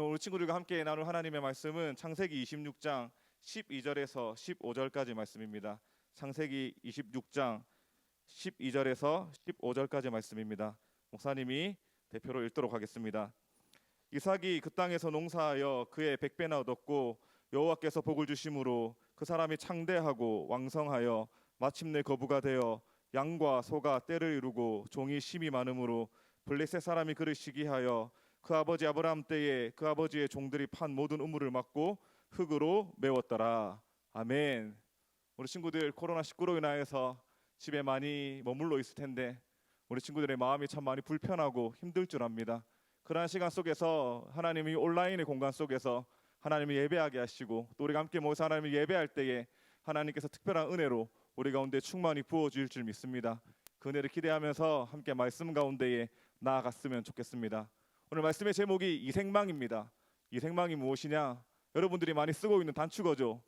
오늘 친구들과 함께 나눌 하나님의 말씀은 창세기 26장 12절에서 15절까지 말씀입니다. 창세기 26장 12절에서 15절까지 말씀입니다. 목사님이 대표로 읽도록 하겠습니다. 이삭이 그 땅에서 농사하여 그의 백배나 얻었고 여호와께서 복을 주심으로 그 사람이 창대하고 왕성하여 마침내 거부가 되어 양과 소가 때를 이루고 종이 심이 많으므로 블레셋 사람이 그를 시기하여 그 아버지 아브라함 때에 그 아버지의 종들이 판 모든 우물을 막고 흙으로 메웠더라. 아멘. 우리 친구들 코로나 19로 인하여서 집에 많이 머물러 있을 텐데 우리 친구들의 마음이 참 많이 불편하고 힘들 줄 압니다. 그러한 시간 속에서 하나님이 온라인의 공간 속에서 하나님을 예배하게 하시고 또 우리가 함께 모여서 하나님을 예배할 때에 하나님께서 특별한 은혜로 우리 가운데 충만히 부어 주실 줄 믿습니다. 그 은혜를 기대하면서 함께 말씀 가운데에 나아갔으면 좋겠습니다. 오늘 말씀의 제목이 이생망입니다. 이생망이 무엇이냐? 여러분들이 많이 쓰고 있는 단축어죠.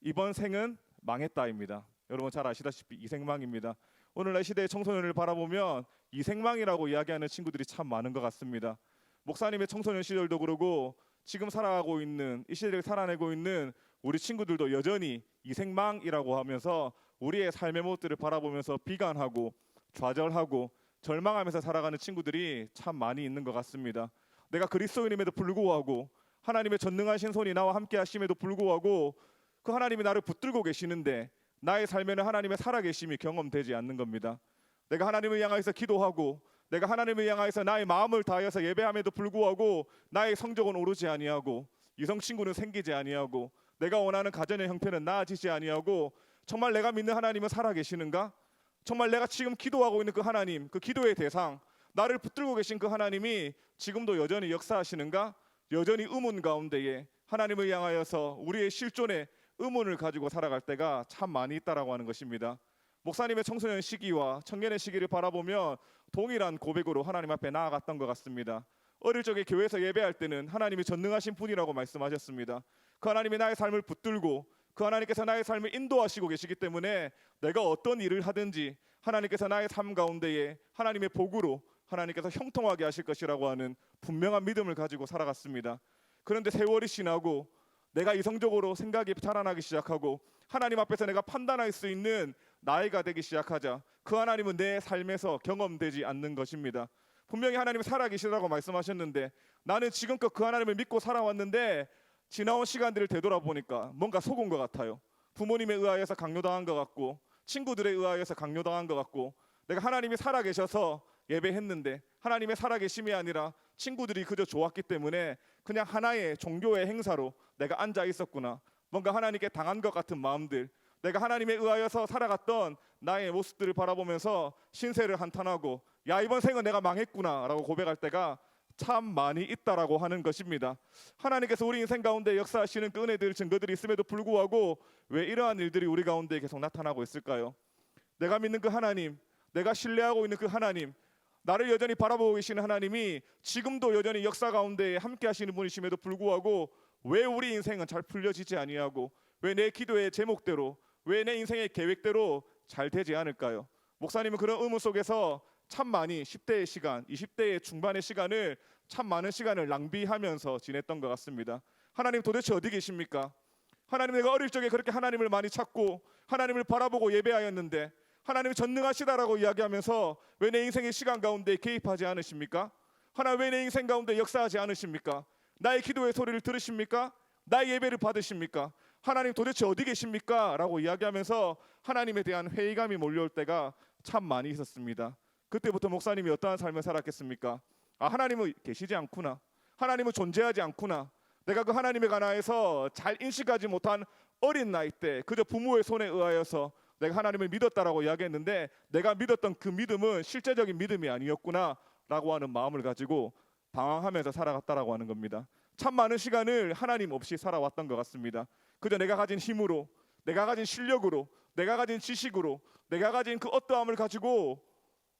이번 생은 망했다입니다. 여러분 잘 아시다시피 이생망입니다. 오늘날 시대의 청소년을 바라보면 이생망이라고 이야기하는 친구들이 참 많은 것 같습니다. 목사님의 청소년 시절도 그러고 지금 살아가고 있는 이 시대를 살아내고 있는 우리 친구들도 여전히 이생망이라고 하면서 우리의 삶의 모습들을 바라보면서 비관하고 좌절하고 절망하면서 살아가는 친구들이 참 많이 있는 것 같습니다. 내가 그리스도인임에도 불구하고 하나님의 전능하신 손이 나와 함께 하심에도 불구하고 그 하나님이 나를 붙들고 계시는데 나의 삶에는 하나님의 살아계심이 경험되지 않는 겁니다. 내가 하나님을 향하여서 기도하고 내가 하나님을 향하여서 나의 마음을 다하여서 예배함에도 불구하고 나의 성적은 오르지 아니하고 이성 친구는 생기지 아니하고 내가 원하는 가정의 형편은 나아지지 아니하고 정말 내가 믿는 하나님은 살아계시는가? 정말 내가 지금 기도하고 있는 그 하나님, 그 기도의 대상, 나를 붙들고 계신 그 하나님이 지금도 여전히 역사하시는가? 여전히 의문 가운데에 하나님을 향하여서 우리의 실존의 의문을 가지고 살아갈 때가 참 많이 있다라고 하는 것입니다. 목사님의 청소년 시기와 청년의 시기를 바라보면 동일한 고백으로 하나님 앞에 나아갔던 것 같습니다. 어릴 적에 교회에서 예배할 때는 하나님이 전능하신 분이라고 말씀하셨습니다. 그 하나님이 나의 삶을 붙들고 그 하나님께서 나의 삶을 인도하시고 계시기 때문에 내가 어떤 일을 하든지 하나님께서 나의 삶 가운데에 하나님의 복으로 하나님께서 형통하게 하실 것이라고 하는 분명한 믿음을 가지고 살아갔습니다. 그런데 세월이 지나고 내가 이성적으로 생각이 자라나기 시작하고 하나님 앞에서 내가 판단할 수 있는 나이가 되기 시작하자 그 하나님은 내 삶에서 경험되지 않는 것입니다. 분명히 하나님이 살아계시라고 말씀하셨는데 나는 지금껏 그 하나님을 믿고 살아왔는데 지나온 시간들을 되돌아보니까 뭔가 속은 것 같아요. 부모님에 의하여서 강요당한 것 같고 친구들에 의하여서 강요당한 것 같고 내가 하나님이 살아계셔서 예배했는데 하나님의 살아계심이 아니라 친구들이 그저 좋았기 때문에 그냥 하나의 종교의 행사로 내가 앉아 있었구나. 뭔가 하나님께 당한 것 같은 마음들, 내가 하나님에 의하여서 살아갔던 나의 모습들을 바라보면서 신세를 한탄하고 야 이번 생은 내가 망했구나라고 고백할 때가 참 많이 있다라고 하는 것입니다. 하나님께서 우리 인생 가운데 역사하시는 그 은혜들 증거들이 있음에도 불구하고 왜 이러한 일들이 우리 가운데 계속 나타나고 있을까요? 내가 믿는 그 하나님, 내가 신뢰하고 있는 그 하나님, 나를 여전히 바라보고 계시는 하나님이 지금도 여전히 역사 가운데 함께 하시는 분이심에도 불구하고 왜 우리 인생은 잘 풀려지지 아니하고 왜 내 기도의 제목대로 왜 내 인생의 계획대로 잘 되지 않을까요? 목사님은 그런 의문 속에서 참 많이 10대의 시간, 20대의 중반의 시간을 참 많은 시간을 낭비하면서 지냈던 것 같습니다. 하나님 도대체 어디 계십니까? 하나님 내가 어릴 적에 그렇게 하나님을 많이 찾고 하나님을 바라보고 예배하였는데 하나님이 전능하시다라고 이야기하면서 왜 내 인생의 시간 가운데 개입하지 않으십니까? 하나님 왜 내 인생 가운데 역사하지 않으십니까? 나의 기도의 소리를 들으십니까? 나의 예배를 받으십니까? 하나님 도대체 어디 계십니까? 라고 이야기하면서 하나님에 대한 회의감이 몰려올 때가 참 많이 있었습니다. 그때부터 목사님이 어떠한 삶을 살았겠습니까? 아 하나님은 계시지 않구나. 하나님은 존재하지 않구나. 내가 그 하나님에 관하여서 잘 인식하지 못한 어린 나이 때 그저 부모의 손에 의하여서 내가 하나님을 믿었다라고 이야기했는데 내가 믿었던 그 믿음은 실제적인 믿음이 아니었구나라고 하는 마음을 가지고 방황하면서 살아갔다라고 하는 겁니다. 참 많은 시간을 하나님 없이 살아왔던 것 같습니다. 그저 내가 가진 힘으로, 내가 가진 실력으로, 내가 가진 지식으로, 내가 가진 그 어떠함을 가지고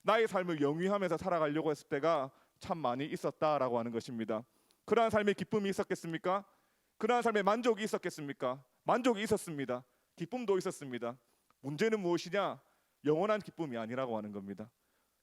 나의 삶을 영위하면서 살아가려고 했을 때가 참 많이 있었다라고 하는 것입니다. 그러한 삶의 기쁨이 있었겠습니까? 그러한 삶의 만족이 있었겠습니까? 만족이 있었습니다. 기쁨도 있었습니다. 문제는 무엇이냐? 영원한 기쁨이 아니라고 하는 겁니다.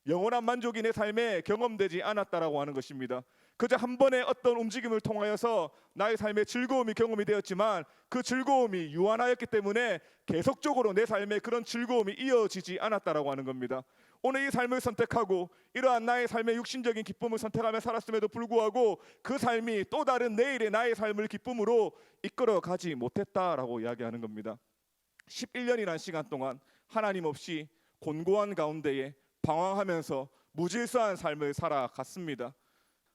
영원한 만족이 내 삶에 경험되지 않았다라고 하는 것입니다. 그저 한 번의 어떤 움직임을 통하여서 나의 삶의 즐거움이 경험이 되었지만 그 즐거움이 유한하였기 때문에 계속적으로 내 삶에 그런 즐거움이 이어지지 않았다라고 하는 겁니다. 오늘 이 삶을 선택하고 이러한 나의 삶의 육신적인 기쁨을 선택하며 살았음에도 불구하고 그 삶이 또 다른 내일의 나의 삶을 기쁨으로 이끌어 가지 못했다라고 이야기하는 겁니다. 11년이라는 시간 동안 하나님 없이 곤고한 가운데에 방황하면서 무질서한 삶을 살아갔습니다.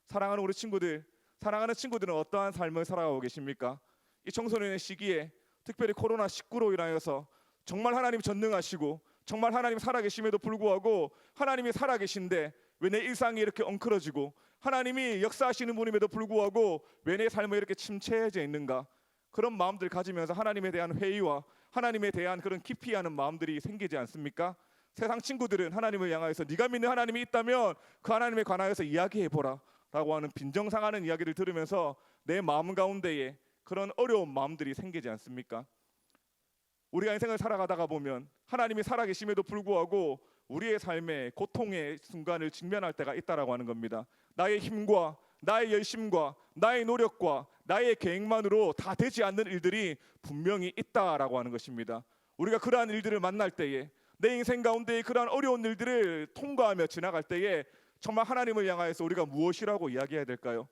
사랑하는 우리 친구들, 사랑하는 친구들은 어떠한 삶을 살아가고 계십니까? 이 청소년의 시기에 특별히 코로나 19로 인하여서 정말 하나님 전능하시고 정말 하나님 살아계심에도 불구하고 하나님이 살아계신데 왜 내 일상이 이렇게 엉클어지고 하나님이 역사하시는 분임에도 불구하고 왜 내 삶이 이렇게 침체해져 있는가 그런 마음들 가지면서 하나님에 대한 회의와 하나님에 대한 그런 기피하는 마음들이 생기지 않습니까? 세상 친구들은 하나님을 향하여서 네가 믿는 하나님이 있다면 그 하나님에 관하여서 이야기해 보라 라고 하는 빈정상하는 이야기를 들으면서 내 마음 가운데에 그런 어려운 마음들이 생기지 않습니까? 우리가 인생을 살아가다가 보면 하나님이 살아계심에도 불구하고 우리의 삶에 고통의 순간을 직면할 때가 있다라고 하는 겁니다. 나의 힘과 나의 열심과 나의 노력과 나의 계획만으로 다 되지 않는 일들이 분명히 있다라고 하는 것입니다. 우리가 그러한 일들을 만날 때에 내 인생 가운데 그러한 어려운 일들을 통과하며 지나갈 때에 정말 하나님을 향하여서 우리가 무엇이라고 이야기해야 될까요?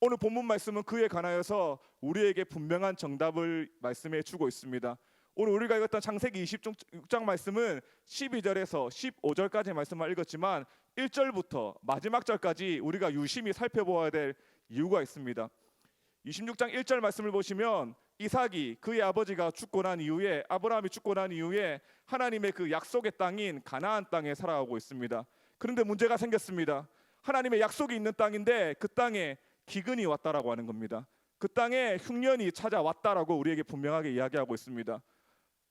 오늘 본문 말씀은 그에 관하여서 우리에게 분명한 정답을 말씀해 주고 있습니다. 오늘 우리가 읽었던 창세기 26장 말씀은 12절에서 15절까지 말씀을 읽었지만 1절부터 마지막 절까지 우리가 유심히 살펴보아야 될 이유가 있습니다. 26장 1절 말씀을 보시면 이삭이 그의 아버지가 죽고 난 이후에 아브라함이 죽고 난 이후에 하나님의 그 약속의 땅인 가나안 땅에 살아가고 있습니다. 그런데 문제가 생겼습니다. 하나님의 약속이 있는 땅인데 그 땅에 기근이 왔다라고 하는 겁니다. 그 땅에 흉년이 찾아왔다라고 우리에게 분명하게 이야기하고 있습니다.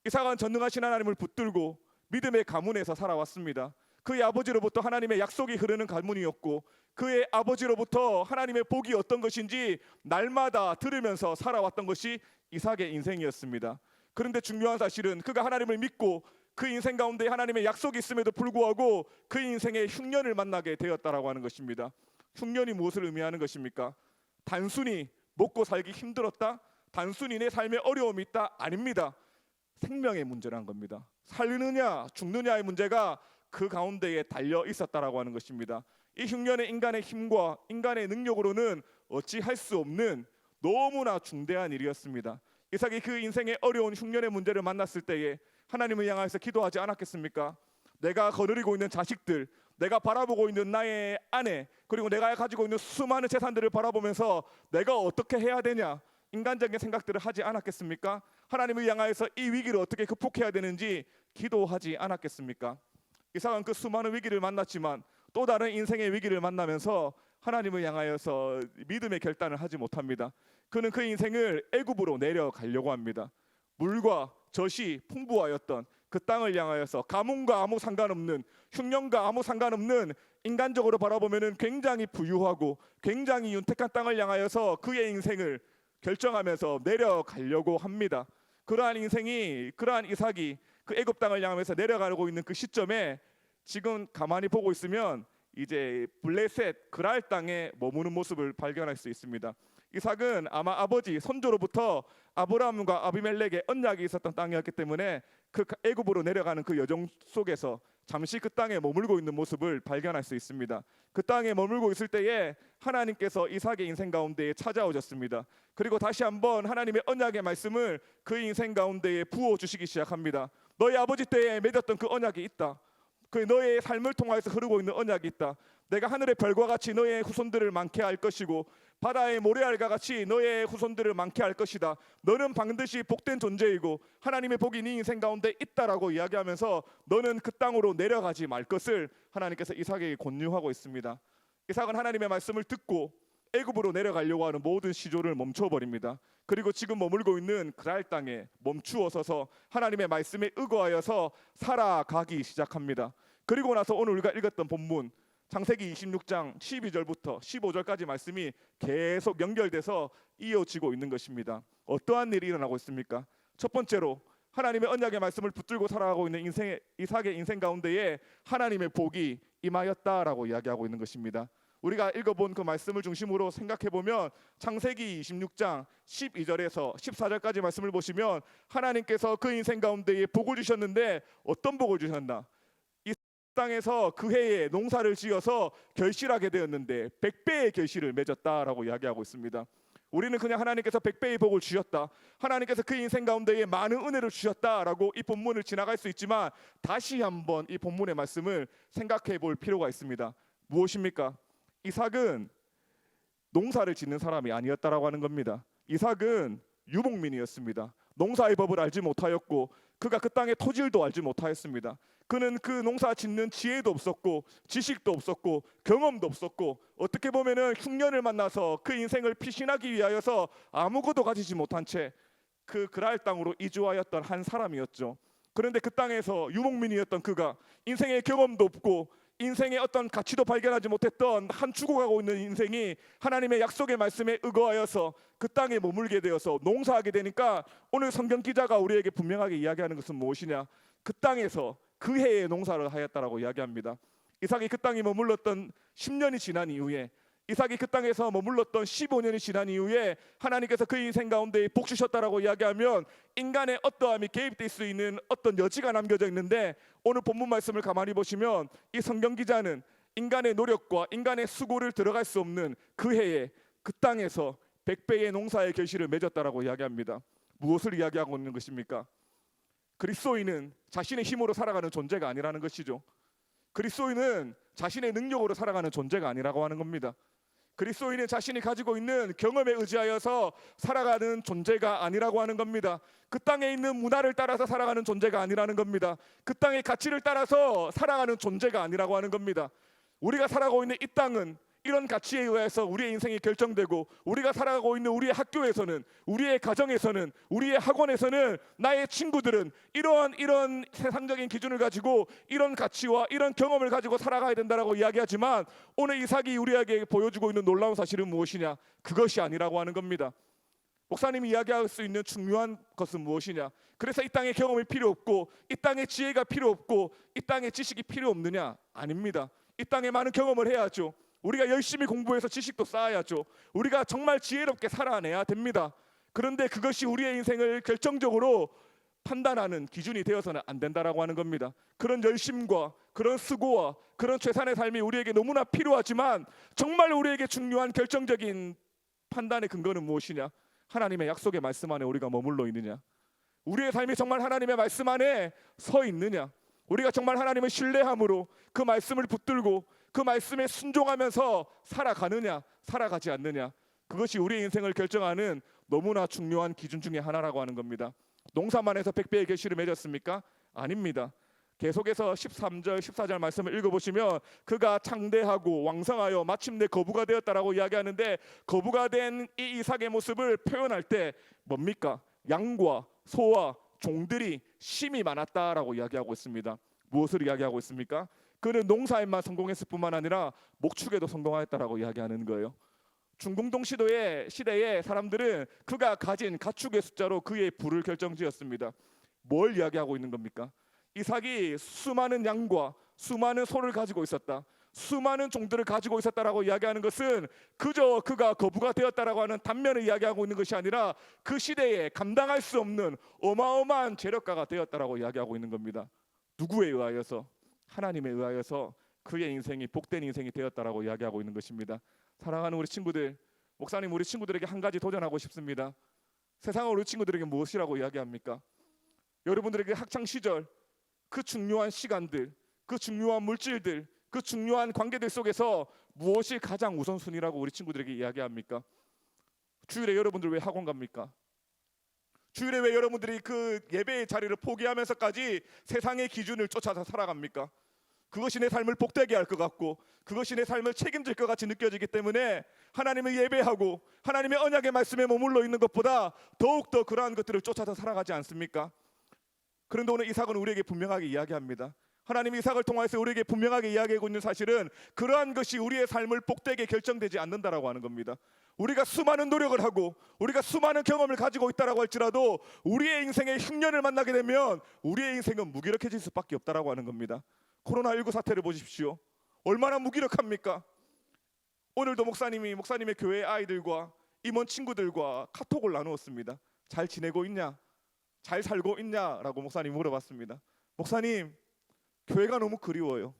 이삭은 전능하신 하나님을 붙들고 믿음의 가문에서 살아왔습니다. 그의 아버지로부터 하나님의 약속이 흐르는 가문이었고 그의 아버지로부터 하나님의 복이 어떤 것인지 날마다 들으면서 살아왔던 것이 이삭의 인생이었습니다. 그런데 중요한 사실은 그가 하나님을 믿고 그 인생 가운데 하나님의 약속이 있음에도 불구하고 그 인생에 흉년을 만나게 되었다라고 하는 것입니다. 흉년이 무엇을 의미하는 것입니까? 단순히 먹고 살기 힘들었다? 단순히 내 삶에 어려움이 있다? 아닙니다. 생명의 문제란 겁니다. 살느냐 죽느냐의 문제가 그 가운데에 달려 있었다라고 하는 것입니다. 이 흉년의 인간의 힘과 인간의 능력으로는 어찌할 수 없는 너무나 중대한 일이었습니다. 이삭이 그 인생의 어려운 흉년의 문제를 만났을 때에 하나님을 향해서 기도하지 않았겠습니까? 내가 거느리고 있는 자식들, 내가 바라보고 있는 나의 아내, 그리고 내가 가지고 있는 수많은 재산들을 바라보면서 내가 어떻게 해야 되냐? 인간적인 생각들을 하지 않았겠습니까? 하나님을 향하여서 이 위기를 어떻게 극복해야 되는지 기도하지 않았겠습니까? 이삭은 그 수많은 위기를 만났지만 또 다른 인생의 위기를 만나면서 하나님을 향하여서 믿음의 결단을 하지 못합니다. 그는 그 인생을 애굽으로 내려가려고 합니다. 물과 젖이 풍부하였던 그 땅을 향하여서 가뭄과 아무 상관없는 흉년과 아무 상관없는 인간적으로 바라보면은 굉장히 부유하고 굉장히 윤택한 땅을 향하여서 그의 인생을 결정하면서 내려가려고 합니다. 그러한 인생이 그러한 이삭이 그 애굽 땅을 향하면서 내려가고 있는 그 시점에 지금 가만히 보고 있으면 이제 블레셋 그랄 땅에 머무는 모습을 발견할 수 있습니다. 이삭은 아마 아버지 선조로부터 아브라함과 아비멜렉의 언약이 있었던 땅이었기 때문에 그 애굽으로 내려가는 그 여정 속에서 잠시 그 땅에 머물고 있는 모습을 발견할 수 있습니다. 그 땅에 머물고 있을 때에 하나님께서 이삭의 인생 가운데에 찾아오셨습니다. 그리고 다시 한번 하나님의 언약의 말씀을 그 인생 가운데에 부어 주시기 시작합니다. 너희 아버지 때에 맺었던 그 언약이 있다. 그 너의 삶을 통하여서 흐르고 있는 언약이 있다. 내가 하늘의 별과 같이 너의 후손들을 많게 할 것이고 바다의 모래알과 같이 너의 후손들을 많게 할 것이다. 너는 반드시 복된 존재이고 하나님의 복이 네 인생 가운데 있다라고 이야기하면서 너는 그 땅으로 내려가지 말 것을 하나님께서 이삭에게 권유하고 있습니다. 이삭은 하나님의 말씀을 듣고 애굽으로 내려가려고 하는 모든 시조를 멈춰 버립니다. 그리고 지금 머물고 있는 그랄 땅에 멈추어 서서 하나님의 말씀에 의거하여서 살아가기 시작합니다. 그리고 나서 오늘 우리가 읽었던 본문 창세기 26장 12절부터 15절까지 말씀이 계속 연결돼서 이어지고 있는 것입니다. 어떠한 일이 일어나고 있습니까? 첫 번째로 하나님의 언약의 말씀을 붙들고 살아가고 있는 인생의 이삭의 인생 가운데에 하나님의 복이 임하였다라고 이야기하고 있는 것입니다. 우리가 읽어본 그 말씀을 중심으로 생각해 보면 창세기 26장 12절에서 14절까지 말씀을 보시면 하나님께서 그 인생 가운데에 복을 주셨는데 어떤 복을 주셨나? 이 땅에서 그 해에 농사를 지어서 결실하게 되었는데 백배의 결실을 맺었다라고 이야기하고 있습니다. 우리는 그냥 하나님께서 백배의 복을 주셨다. 하나님께서 그 인생 가운데에 많은 은혜를 주셨다라고 이 본문을 지나갈 수 있지만 다시 한번 이 본문의 말씀을 생각해 볼 필요가 있습니다. 무엇입니까? 이삭은 농사를 짓는 사람이 아니었다라고 하는 겁니다. 이삭은 유목민이었습니다. 농사의 법을 알지 못하였고 그가 그 땅의 토질도 알지 못하였습니다. 그는 그 농사 짓는 지혜도 없었고 지식도 없었고 경험도 없었고 어떻게 보면은 흉년을 만나서 그 인생을 피신하기 위하여서 아무것도 가지지 못한 채 그 그랄 땅으로 이주하였던 한 사람이었죠. 그런데 그 땅에서 유목민이었던 그가 인생의 경험도 없고 인생의 어떤 가치도 발견하지 못했던 한 죽어가고 있는 인생이 하나님의 약속의 말씀에 의거하여서 그 땅에 머물게 되어서 농사하게 되니까 오늘 성경 기자가 우리에게 분명하게 이야기하는 것은 무엇이냐? 그 땅에서 그 해에 농사를 하였다라고 이야기합니다. 이삭이 그 땅에 머물렀던 10년이 지난 이후에 이삭이 그 땅에서 머물렀던 15년이 지난 이후에 하나님께서 그 인생 가운데 복 주셨다라고 이야기하면 인간의 어떠함이 개입될 수 있는 어떤 여지가 남겨져 있는데 오늘 본문 말씀을 가만히 보시면 이 성경 기자는 인간의 노력과 인간의 수고를 들어갈 수 없는 그 해에 그 땅에서 백배의 농사의 결실을 맺었다라고 이야기합니다. 무엇을 이야기하고 있는 것입니까? 그리스도인은 자신의 힘으로 살아가는 존재가 아니라는 것이죠. 그리스도인은 자신의 능력으로 살아가는 존재가 아니라고 하는 겁니다. 그리스도인은 자신이 가지고 있는 경험에 의지하여서 살아가는 존재가 아니라고 하는 겁니다. 그 땅에 있는 문화를 따라서 살아가는 존재가 아니라는 겁니다. 그 땅의 가치를 따라서 살아가는 존재가 아니라고 하는 겁니다. 우리가 살아가고 있는 이 땅은 이런 가치에 의해서 우리의 인생이 결정되고 우리가 살아가고 있는 우리의 학교에서는 우리의 가정에서는 우리의 학원에서는 나의 친구들은 이러한 이런 세상적인 기준을 가지고 이런 가치와 이런 경험을 가지고 살아가야 된다라고 이야기하지만 오늘 이삭이 우리에게 보여주고 있는 놀라운 사실은 무엇이냐? 그것이 아니라고 하는 겁니다. 목사님이 이야기할 수 있는 중요한 것은 무엇이냐? 그래서 이 땅의 경험이 필요 없고 이 땅의 지혜가 필요 없고 이 땅의 지식이 필요 없느냐? 아닙니다. 이 땅에 많은 경험을 해야죠. 우리가 열심히 공부해서 지식도 쌓아야죠. 우리가 정말 지혜롭게 살아내야 됩니다. 그런데 그것이 우리의 인생을 결정적으로 판단하는 기준이 되어서는 안 된다라고 하는 겁니다. 그런 열심과 그런 수고와 그런 최선의 삶이 우리에게 너무나 필요하지만 정말 우리에게 중요한 결정적인 판단의 근거는 무엇이냐? 하나님의 약속의 말씀 안에 우리가 머물러 있느냐? 우리의 삶이 정말 하나님의 말씀 안에 서 있느냐? 우리가 정말 하나님을 신뢰함으로 그 말씀을 붙들고 그 말씀에 순종하면서 살아가느냐, 살아가지 않느냐. 그것이 우리의 인생을 결정하는 너무나 중요한 기준 중에 하나라고 하는 겁니다. 농사만 해서 백배의 결실을 맺었습니까? 아닙니다. 계속해서 13절, 14절 말씀을 읽어보시면 그가 창대하고 왕성하여 마침내 거부가 되었다라고 이야기하는데 거부가 된 이 이삭의 모습을 표현할 때 뭡니까? 양과 소와 종들이 심이 많았다라고 이야기하고 있습니다. 무엇을 이야기하고 있습니까? 그는 농사에만 성공했을 뿐만 아니라 목축에도 성공하였다라고 이야기하는 거예요. 중공동 시도의 시대에 사람들은 그가 가진 가축의 숫자로 그의 부를 결정지었습니다. 뭘 이야기하고 있는 겁니까? 이삭이 수많은 양과 수많은 소를 가지고 있었다. 수많은 종들을 가지고 있었다라고 이야기하는 것은 그저 그가 거부가 되었다라고 하는 단면을 이야기하고 있는 것이 아니라 그 시대에 감당할 수 없는 어마어마한 재력가가 되었다라고 이야기하고 있는 겁니다. 누구에 의하여서 하나님에 의하여서 그의 인생이 복된 인생이 되었다라고 이야기하고 있는 것입니다. 사랑하는 우리 친구들, 목사님 우리 친구들에게 한 가지 도전하고 싶습니다. 세상은 우리 친구들에게 무엇이라고 이야기합니까? 여러분들에게 학창 시절 그 중요한 시간들, 그 중요한 물질들, 그 중요한 관계들 속에서 무엇이 가장 우선순위라고 우리 친구들에게 이야기합니까? 주일에 여러분들 왜 학원 갑니까? 주일에 왜 여러분들이 그 예배의 자리를 포기하면서까지 세상의 기준을 쫓아서 살아갑니까? 그것이 내 삶을 복되게 할 것 같고 그것이 내 삶을 책임질 것 같이 느껴지기 때문에 하나님을 예배하고 하나님의 언약의 말씀에 머물러 있는 것보다 더욱 더 그러한 것들을 쫓아서 살아가지 않습니까? 그런데 오늘 이삭은 우리에게 분명하게 이야기합니다. 하나님 이삭을 통해서 우리에게 분명하게 이야기하고 있는 사실은 그러한 것이 우리의 삶을 복되게 결정되지 않는다라고 하는 겁니다. 우리가 수많은 노력을 하고 우리가 수많은 경험을 가지고 있다라고 할지라도 우리의 인생에 흉년을 만나게 되면 우리의 인생은 무기력해질 수밖에 없다라고 하는 겁니다. 코로나19 사태를 보십시오. 얼마나 무기력합니까? 오늘도 목사님이 목사님의 교회 아이들과 임원 친구들과 카톡을 나누었습니다. 잘 지내고 있냐? 잘 살고 있냐라고 목사님 물어봤습니다. 목사님 교회가 너무 그리워요.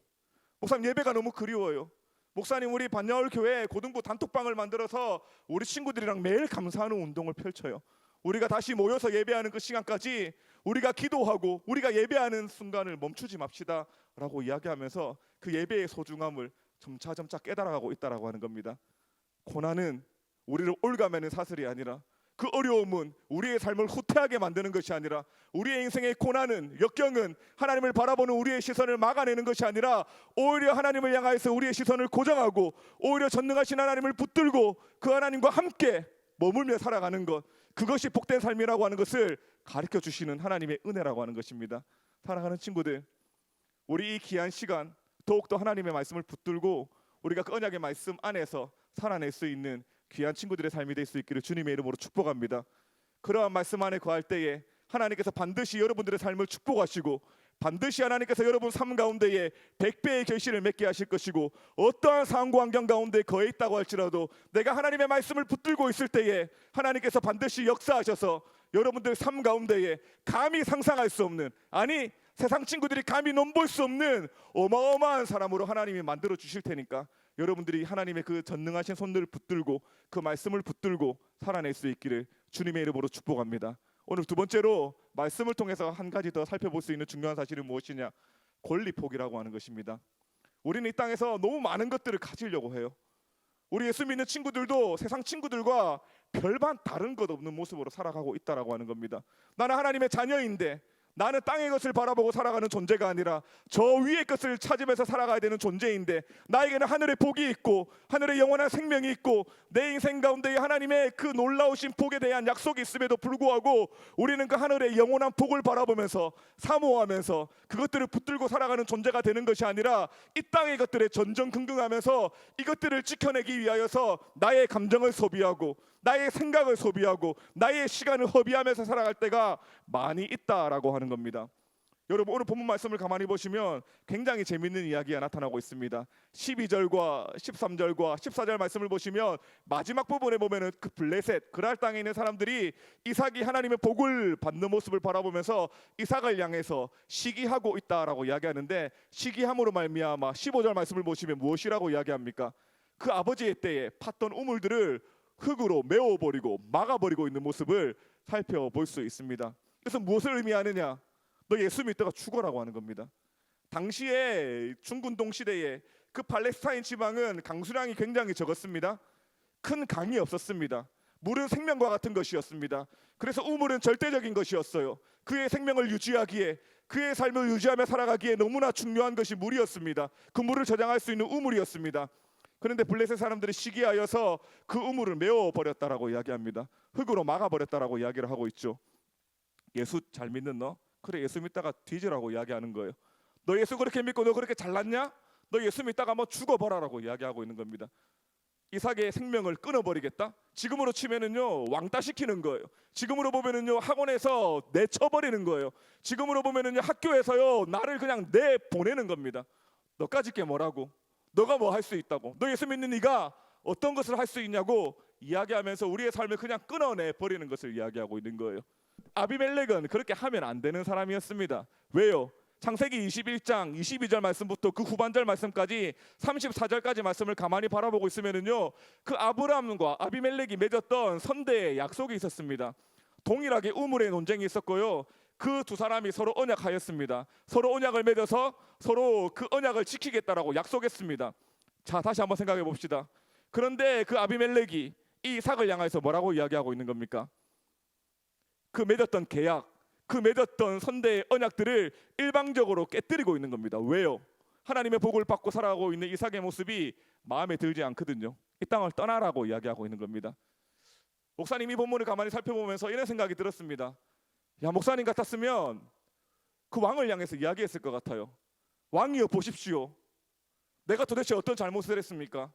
목사님 예배가 너무 그리워요. 목사님 우리 반야월 교회 고등부 단톡방을 만들어서 우리 친구들이랑 매일 감사하는 운동을 펼쳐요. 우리가 다시 모여서 예배하는 그 시간까지 우리가 기도하고 우리가 예배하는 순간을 멈추지 맙시다 라고 이야기하면서 그 예배의 소중함을 점차 점차 깨달아가고 있다라고 하는 겁니다. 고난은 우리를 올가매는 사슬이 아니라 그 어려움은 우리의 삶을 후퇴하게 만드는 것이 아니라 우리의 인생의 고난은 역경은 하나님을 바라보는 우리의 시선을 막아내는 것이 아니라 오히려 하나님을 향하여서 우리의 시선을 고정하고 오히려 전능하신 하나님을 붙들고 그 하나님과 함께 머물며 살아가는 것 그것이 복된 삶이라고 하는 것을 가르쳐 주시는 하나님의 은혜라고 하는 것입니다. 사랑하는 친구들 우리 이 귀한 시간 더욱더 하나님의 말씀을 붙들고 우리가 그 언약의 말씀 안에서 살아낼 수 있는 귀한 친구들의 삶이 될 수 있기를 주님의 이름으로 축복합니다. 그러한 말씀 안에 거할 때에 하나님께서 반드시 여러분들의 삶을 축복하시고 반드시 하나님께서 여러분 삶 가운데에 백배의 결실을 맺게 하실 것이고 어떠한 상황 환경 가운데 거해 있다고 할지라도 내가 하나님의 말씀을 붙들고 있을 때에 하나님께서 반드시 역사하셔서 여러분들 삶 가운데에 감히 상상할 수 없는 아니 세상 친구들이 감히 넘볼 수 없는 어마어마한 사람으로 하나님이 만들어 주실 테니까 여러분들이 하나님의 그 전능하신 손들을 붙들고 그 말씀을 붙들고 살아낼 수 있기를 주님의 이름으로 축복합니다. 오늘 두 번째로 말씀을 통해서 한 가지 더 살펴볼 수 있는 중요한 사실은 무엇이냐? 권리 포기라고 하는 것입니다. 우리는 이 땅에서 너무 많은 것들을 가지려고 해요. 우리 예수 믿는 친구들도 세상 친구들과 별반 다른 것 없는 모습으로 살아가고 있다라고 하는 겁니다. 나는 하나님의 자녀인데 나는 땅의 것을 바라보고 살아가는 존재가 아니라 저 위의 것을 찾으면서 살아가야 되는 존재인데 나에게는 하늘의 복이 있고 하늘의 영원한 생명이 있고 내 인생 가운데 하나님의 그 놀라우신 복에 대한 약속이 있음에도 불구하고 우리는 그 하늘의 영원한 복을 바라보면서 사모하면서 그것들을 붙들고 살아가는 존재가 되는 것이 아니라 이 땅의 것들에 전전긍긍하면서 이것들을 지켜내기 위하여서 나의 감정을 소비하고 나의 생각을 소비하고 나의 시간을 허비하면서 살아갈 때가 많이 있다라고 하는 겁니다. 여러분 오늘 본문 말씀을 가만히 보시면 굉장히 재밌는 이야기가 나타나고 있습니다. 12절과 13절과 14절 말씀을 보시면 마지막 부분에 보면은 그 블레셋 그랄 땅에 있는 사람들이 이삭이 하나님의 복을 받는 모습을 바라보면서 이삭을 향해서 시기하고 있다라고 이야기하는데 시기함으로 말미암아 15절 말씀을 보시면 무엇이라고 이야기합니까? 그 아버지의 때에 팠던 우물들을 흙으로 메워버리고 막아버리고 있는 모습을 살펴볼 수 있습니다. 그래서 무엇을 의미하느냐? 너 예수 믿다가 죽어라고 하는 겁니다. 당시에 중군동 시대에 그 팔레스타인 지방은 강수량이 굉장히 적었습니다. 큰 강이 없었습니다. 물은 생명과 같은 것이었습니다. 그래서 우물은 절대적인 것이었어요. 그의 생명을 유지하기에 그의 삶을 유지하며 살아가기에 너무나 중요한 것이 물이었습니다. 그 물을 저장할 수 있는 우물이었습니다. 그런데 블레셋 사람들이 시기하여서 그 우물을 메워 버렸다라고 이야기합니다. 흙으로 막아 버렸다라고 이야기를 하고 있죠. 예수 잘 믿는 너? 그래 예수 믿다가 뒤지라고 이야기하는 거예요. 너 예수 그렇게 믿고 너 그렇게 잘났냐? 너 예수 믿다가 뭐 죽어버라라고 이야기하고 있는 겁니다. 이삭의 생명을 끊어버리겠다. 지금으로 치면은요 왕따 시키는 거예요. 지금으로 보면은요 학원에서 내쳐버리는 거예요. 지금으로 보면은요 학교에서요 나를 그냥 내 보내는 겁니다. 너까지 게 뭐라고? 너가 뭐 할 수 있다고? 너 예수 믿는 네가 어떤 것을 할 수 있냐고 이야기하면서 우리의 삶을 그냥 끊어내 버리는 것을 이야기하고 있는 거예요. 아비멜렉은 그렇게 하면 안 되는 사람이었습니다. 왜요? 창세기 21장 22절 말씀부터 그 후반절 말씀까지 34절까지 말씀을 가만히 바라보고 있으면은요. 그 아브라함과 아비멜렉이 맺었던 선대의 약속이 있었습니다. 동일하게 우물의 논쟁이 있었고요. 그 두 사람이 서로 언약하였습니다. 서로 언약을 맺어서 서로 그 언약을 지키겠다라고 약속했습니다. 자, 다시 한번 생각해 봅시다. 그런데 그 아비멜렉이 이 이삭을 향해서 뭐라고 이야기하고 있는 겁니까? 그 맺었던 계약, 그 맺었던 선대의 언약들을 일방적으로 깨뜨리고 있는 겁니다. 왜요? 하나님의 복을 받고 살아가고 있는 이삭의 모습이 마음에 들지 않거든요. 이 땅을 떠나라고 이야기하고 있는 겁니다. 목사님 이 본문을 가만히 살펴보면서 이런 생각이 들었습니다. 야 목사님 같았으면 그 왕을 향해서 이야기했을 것 같아요. 왕이여 보십시오. 내가 도대체 어떤 잘못을 했습니까?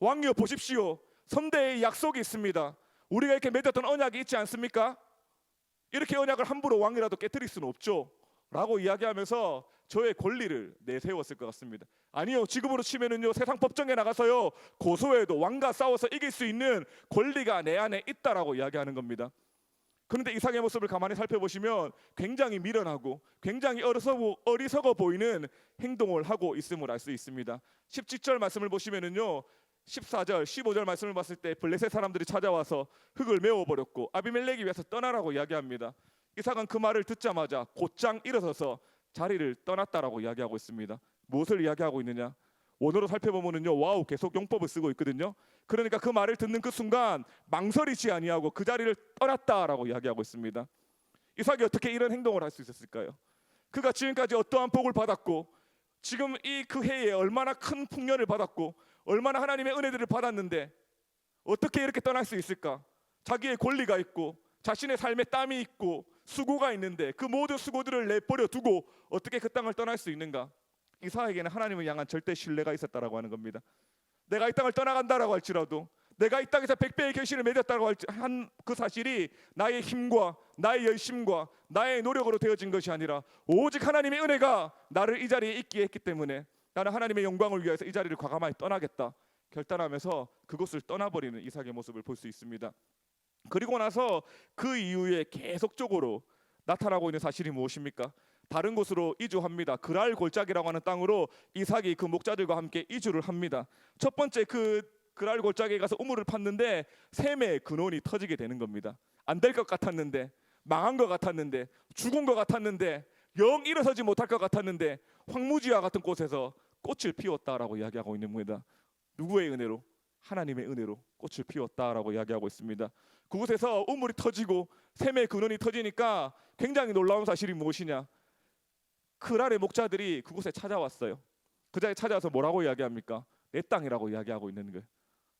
왕이여 보십시오. 선대의 약속이 있습니다. 우리가 이렇게 맺었던 언약이 있지 않습니까? 이렇게 언약을 함부로 왕이라도 깨뜨릴 수는 없죠. 라고 이야기하면서 저의 권리를 내세웠을 것 같습니다. 아니요, 지금으로 치면은요 세상 법정에 나가서요 고소해도 왕과 싸워서 이길 수 있는 권리가 내 안에 있다라고 이야기하는 겁니다. 그런데 이상의 모습을 가만히 살펴보시면 굉장히 미련하고 굉장히 어리석어, 보이는 행동을 하고 있음을 알 수 있습니다. 17절 말씀을 보시면은요 14절, 15절 말씀을 봤을 때 블레셋 사람들이 찾아와서 흙을 메워 버렸고 아비멜렉이 위해서 떠나라고 이야기합니다. 이삭은 그 말을 듣자마자 곧장 일어서서 자리를 떠났다라고 이야기하고 있습니다. 무엇을 이야기하고 있느냐? 원어로 살펴보면은요 와우 계속 용법을 쓰고 있거든요. 그러니까 그 말을 듣는 그 순간 망설이지 아니하고 그 자리를 떠났다라고 이야기하고 있습니다. 이삭이 어떻게 이런 행동을 할 수 있었을까요? 그가 지금까지 어떠한 복을 받았고 지금 이 그 해에 얼마나 큰 풍년을 받았고 얼마나 하나님의 은혜들을 받았는데 어떻게 이렇게 떠날 수 있을까? 자기의 권리가 있고 자신의 삶에 땀이 있고 수고가 있는데 그 모든 수고들을 내버려 두고 어떻게 그 땅을 떠날 수 있는가? 이삭에게는 하나님을 향한 절대 신뢰가 있었다라고 하는 겁니다. 내가 이 땅을 떠나간다라고 할지라도 내가 이 땅에서 백배의 결실을 맺었다고 한 그 사실이 나의 힘과 나의 열심과 나의 노력으로 되어진 것이 아니라 오직 하나님의 은혜가 나를 이 자리에 있게 했기 때문에 나는 하나님의 영광을 위해서 이 자리를 과감하게 떠나겠다 결단하면서 그곳을 떠나버리는 이삭의 모습을 볼 수 있습니다. 그리고 나서 그 이후에 계속적으로 나타나고 있는 사실이 무엇입니까? 다른 곳으로 이주합니다. 그랄 골짜기라고 하는 땅으로 이삭이 그 목자들과 함께 이주를 합니다. 첫 번째 그 그랄 골짜기에 가서 우물을 팠는데 샘의 근원이 터지게 되는 겁니다. 안 될 것 같았는데 망한 것 같았는데 죽은 것 같았는데 영 일어서지 못할 것 같았는데 황무지와 같은 곳에서 꽃을 피웠다라고 이야기하고 있는 겁니다. 누구의 은혜로? 하나님의 은혜로 꽃을 피웠다라고 이야기하고 있습니다. 그곳에서 우물이 터지고 샘의 근원이 터지니까 굉장히 놀라운 사실이 무엇이냐? 그랄의 목자들이 그곳에 찾아왔어요. 그 자리에 찾아와서 뭐라고 이야기합니까? 내 땅이라고 이야기하고 있는 거예요.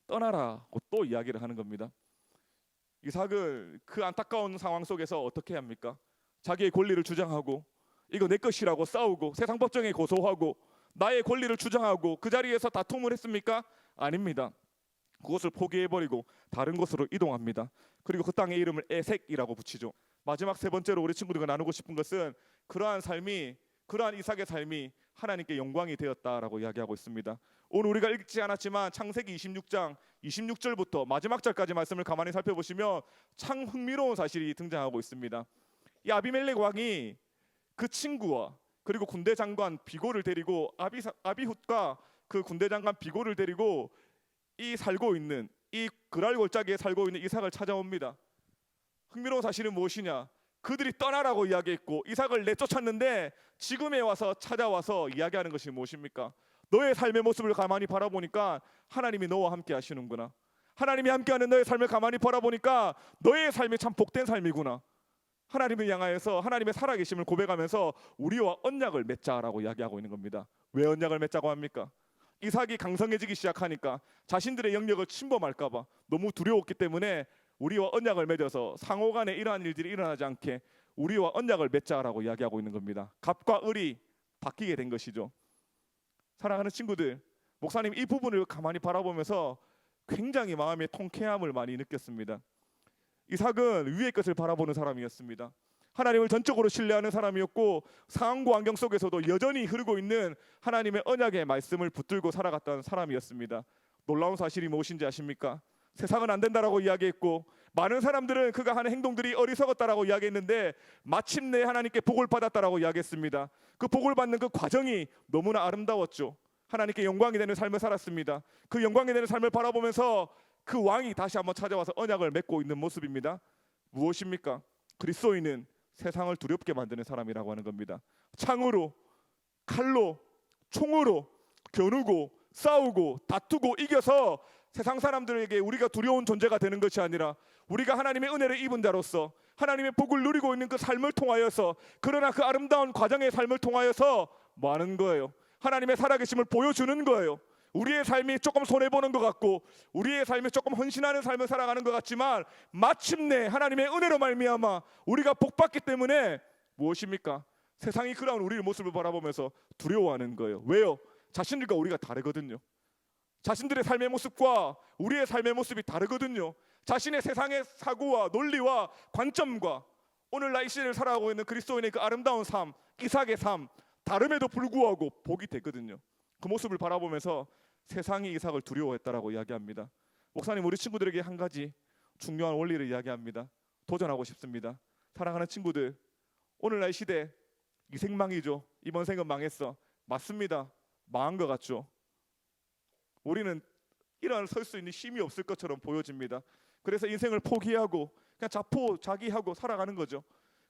떠나라고 또 이야기를 하는 겁니다. 이삭은 그 안타까운 상황 속에서 어떻게 합니까? 자기의 권리를 주장하고 이거 내 것이라고 싸우고 세상 법정에 고소하고 나의 권리를 주장하고 그 자리에서 다툼을 했습니까? 아닙니다. 그것을 포기해버리고 다른 곳으로 이동합니다. 그리고 그 땅의 이름을 에색이라고 붙이죠. 마지막 세 번째로 우리 친구들과 나누고 싶은 것은 그러한 삶이 그러한 이삭의 삶이 하나님께 영광이 되었다라고 이야기하고 있습니다. 오늘 우리가 읽지 않았지만 창세기 26장 26절부터 마지막 절까지 말씀을 가만히 살펴보시면 참 흥미로운 사실이 등장하고 있습니다. 이 아비멜렉 왕이 그 친구와 그리고 군대 장관 비고를 데리고 아비 아비훗과 그 군대 장관 비고를 데리고 이 살고 있는 이 그랄 골짜기에 살고 있는 이삭을 찾아옵니다. 흥미로운 사실은 무엇이냐? 그들이 떠나라고 이야기했고 이삭을 내쫓았는데 지금에 와서 찾아와서 이야기하는 것이 무엇입니까? 너의 삶의 모습을 가만히 바라보니까 하나님이 너와 함께 하시는구나. 하나님이 함께하는 너의 삶을 가만히 바라보니까 너의 삶이 참 복된 삶이구나. 하나님을 향하여서 하나님의 살아계심을 고백하면서 우리와 언약을 맺자라고 이야기하고 있는 겁니다. 왜 언약을 맺자고 합니까? 이삭이 강성해지기 시작하니까 자신들의 영역을 침범할까봐 너무 두려웠기 때문에 우리와 언약을 맺어서 상호간에 이러한 일들이 일어나지 않게 우리와 언약을 맺자라고 이야기하고 있는 겁니다. 갑과 을이 바뀌게 된 것이죠. 사랑하는 친구들, 목사님 이 부분을 가만히 바라보면서 굉장히 마음의 통쾌함을 많이 느꼈습니다. 이삭은 위의 것을 바라보는 사람이었습니다. 하나님을 전적으로 신뢰하는 사람이었고 상황과 환경 속에서도 여전히 흐르고 있는 하나님의 언약의 말씀을 붙들고 살아갔던 사람이었습니다. 놀라운 사실이 무엇인지 아십니까? 세상은 안 된다라고 이야기했고 많은 사람들은 그가 하는 행동들이 어리석었다라고 이야기했는데 마침내 하나님께 복을 받았다라고 이야기했습니다. 그 복을 받는 그 과정이 너무나 아름다웠죠. 하나님께 영광이 되는 삶을 살았습니다. 그 영광이 되는 삶을 바라보면서 그 왕이 다시 한번 찾아와서 언약을 맺고 있는 모습입니다. 무엇입니까? 그리스도인은 세상을 두렵게 만드는 사람이라고 하는 겁니다. 창으로, 칼로, 총으로 겨누고 싸우고 다투고 이겨서 세상 사람들에게 우리가 두려운 존재가 되는 것이 아니라 우리가 하나님의 은혜를 입은 자로서 하나님의 복을 누리고 있는 그 삶을 통하여서 그러나 그 아름다운 과정의 삶을 통하여서 뭐 하는 거예요? 하나님의 살아계심을 보여주는 거예요. 우리의 삶이 조금 손해 보는 것 같고 우리의 삶이 조금 헌신하는 삶을 살아가는 것 같지만 마침내 하나님의 은혜로 말미암아 우리가 복받기 때문에 무엇입니까? 세상이 그러한 우리의 모습을 바라보면서 두려워하는 거예요. 왜요? 자신들과 우리가 다르거든요. 자신들의 삶의 모습과 우리의 삶의 모습이 다르거든요. 자신의 세상의 사고와 논리와 관점과 오늘날 이 시대를 살아가고 있는 그리스도인의 그 아름다운 삶, 이삭의 삶, 다름에도 불구하고 복이 됐거든요. 그 모습을 바라보면서 세상이 이삭을 두려워했다라고 이야기합니다. 목사님 우리 친구들에게 한 가지 중요한 원리를 이야기합니다. 도전하고 싶습니다. 사랑하는 친구들, 오늘날 시대 이 생망이죠. 이번 생은 망했어. 맞습니다. 망한 것 같죠. 우리는 일어날 설수 있는 힘이 없을 것처럼 보여집니다. 그래서 인생을 포기하고 그냥 자포 자기하고 살아가는 거죠.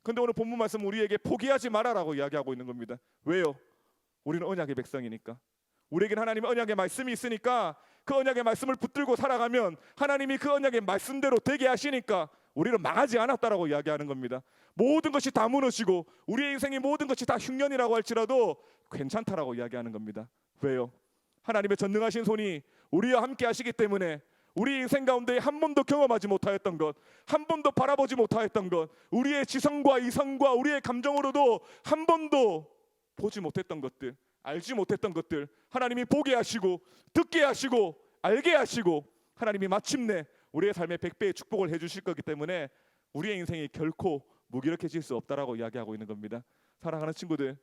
근데 오늘 본문 말씀 우리에게 포기하지 말아라고 이야기하고 있는 겁니다. 왜요? 우리는 언약의 백성이니까. 우리에겐 하나님의 언약의 말씀이 있으니까 그 언약의 말씀을 붙들고 살아가면 하나님이 그 언약의 말씀대로 되게 하시니까 우리는 망하지 않았다라고 이야기하는 겁니다. 모든 것이 다 무너지고 우리의 인생의 모든 것이 다 흉년이라고 할지라도 괜찮다라고 이야기하는 겁니다. 왜요? 하나님의 전능하신 손이 우리와 함께 하시기 때문에 우리 인생 가운데 한 번도 경험하지 못하였던 것, 한 번도 바라보지 못하였던 것, 우리의 지성과 이성과 우리의 감정으로도 한 번도 보지 못했던 것들, 알지 못했던 것들, 하나님이 보게 하시고 듣게 하시고 알게 하시고 하나님이 마침내 우리의 삶에 백배의 축복을 해주실 거기 때문에 우리의 인생이 결코 무기력해질 수 없다라고 이야기하고 있는 겁니다. 사랑하는 친구들,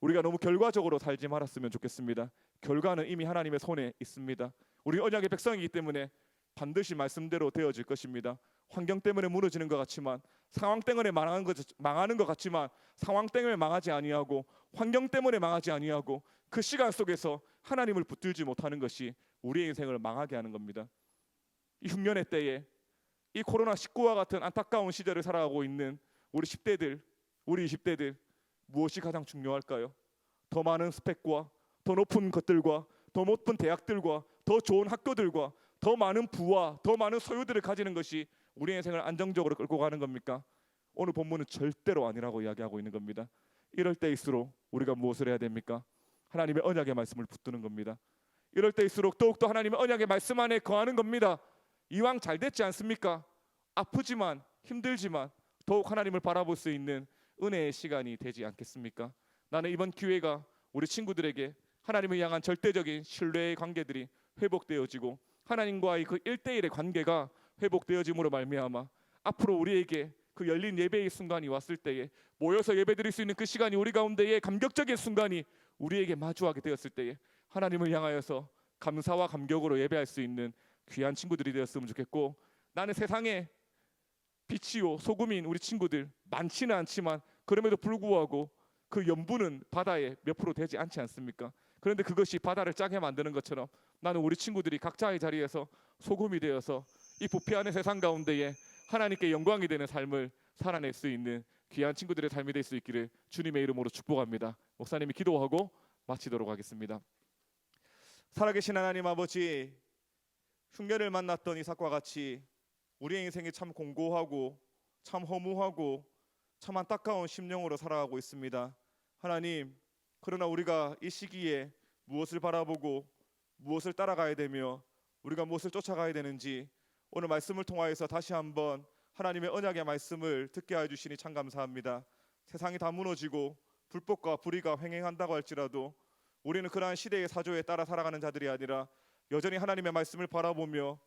우리가 너무 결과적으로 살지 말았으면 좋겠습니다. 결과는 이미 하나님의 손에 있습니다. 우리 언약의 백성이기 때문에 반드시 말씀대로 되어질 것입니다. 환경 때문에 무너지는 것 같지만 상황 때문에 망하는 것 망하는 것 같지만 상황 때문에 망하지 아니하고 환경 때문에 망하지 아니하고 그 시간 속에서 하나님을 붙들지 못하는 것이 우리의 인생을 망하게 하는 겁니다. 이 흉년의 때에 이 코로나 19와 같은 안타까운 시절을 살아가고 있는 우리 10대들, 우리 20대들 무엇이 가장 중요할까요? 더 많은 스펙과 더 높은 것들과 더 높은 대학들과 더 좋은 학교들과 더 많은 부와 더 많은 소유들을 가지는 것이 우리 인생을 안정적으로 끌고 가는 겁니까? 오늘 본문은 절대로 아니라고 이야기하고 있는 겁니다. 이럴 때일수록 우리가 무엇을 해야 됩니까? 하나님의 언약의 말씀을 붙드는 겁니다. 이럴 때일수록 더욱더 하나님의 언약의 말씀 안에 거하는 겁니다. 이왕 잘 됐지 않습니까? 아프지만 힘들지만 더욱 하나님을 바라볼 수 있는 은혜의 시간이 되지 않겠습니까? 나는 이번 기회가 우리 친구들에게 하나님을 향한 절대적인 신뢰의 관계들이 회복되어지고 하나님과의 그 1대1의 관계가 회복되어짐으로 말미암아 앞으로 우리에게 그 열린 예배의 순간이 왔을 때에 모여서 예배드릴 수 있는 그 시간이 우리 가운데에 감격적인 순간이 우리에게 마주하게 되었을 때에 하나님을 향하여서 감사와 감격으로 예배할 수 있는 귀한 친구들이 되었으면 좋겠고 나는 세상에 빛이요 소금인 우리 친구들 많지는 않지만 그럼에도 불구하고 그 염분은 바다에 몇 프로 되지 않지 않습니까? 그런데 그것이 바다를 짜게 만드는 것처럼 나는 우리 친구들이 각자의 자리에서 소금이 되어서 이 부패하는 세상 가운데에 하나님께 영광이 되는 삶을 살아낼 수 있는 귀한 친구들의 삶이 될 수 있기를 주님의 이름으로 축복합니다. 목사님이 기도하고 마치도록 하겠습니다. 살아계신 하나님 아버지 흉년을 만났던 이삭과 같이 우리의 인생이 참 공고하고 참 허무하고 참 안타까운 심령으로 살아가고 있습니다. 하나님, 그러나 우리가 이 시기에 무엇을 바라보고 무엇을 따라가야 되며 우리가 무엇을 쫓아가야 되는지 오늘 말씀을 통하여서 다시 한번 하나님의 언약의 말씀을 듣게 해 주시니 참 감사합니다. 세상이 다 무너지고 불법과 불의가 횡행한다고 할지라도 우리는 그러한 시대의 사조에 따라 살아가는 자들이 아니라 여전히 하나님의 말씀을 바라보며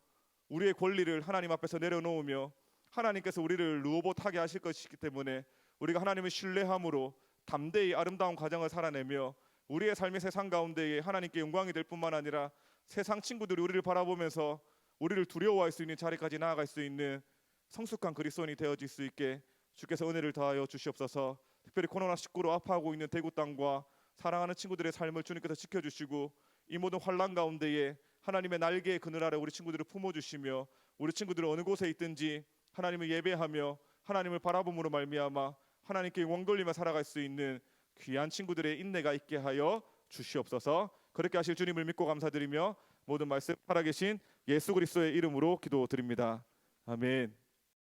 우리의 권리를 하나님 앞에서 내려놓으며 하나님께서 우리를 루어봇하게 하실 것이기 때문에 우리가 하나님을 신뢰함으로 담대히 아름다운 과정을 살아내며 우리의 삶의 세상 가운데에 하나님께 영광이 될 뿐만 아니라 세상 친구들이 우리를 바라보면서 우리를 두려워할 수 있는 자리까지 나아갈 수 있는 성숙한 그리스도인이 되어질 수 있게 주께서 은혜를 더하여 주시옵소서. 특별히 코로나 19로 아파하고 있는 대구 땅과 사랑하는 친구들의 삶을 주님께서 지켜주시고 이 모든 환란 가운데에 하나님의 날개의 그늘 아래 우리 친구들을 품어주시며 우리 친구들이 어느 곳에 있든지 하나님을 예배하며 하나님을 바라봄으로 말미암아 하나님께 영광 돌리며 살아갈 수 있는 귀한 친구들의 인내가 있게 하여 주시옵소서. 그렇게 하실 주님을 믿고 감사드리며 모든 말씀 살아계신 예수 그리스도의 이름으로 기도드립니다. 아멘.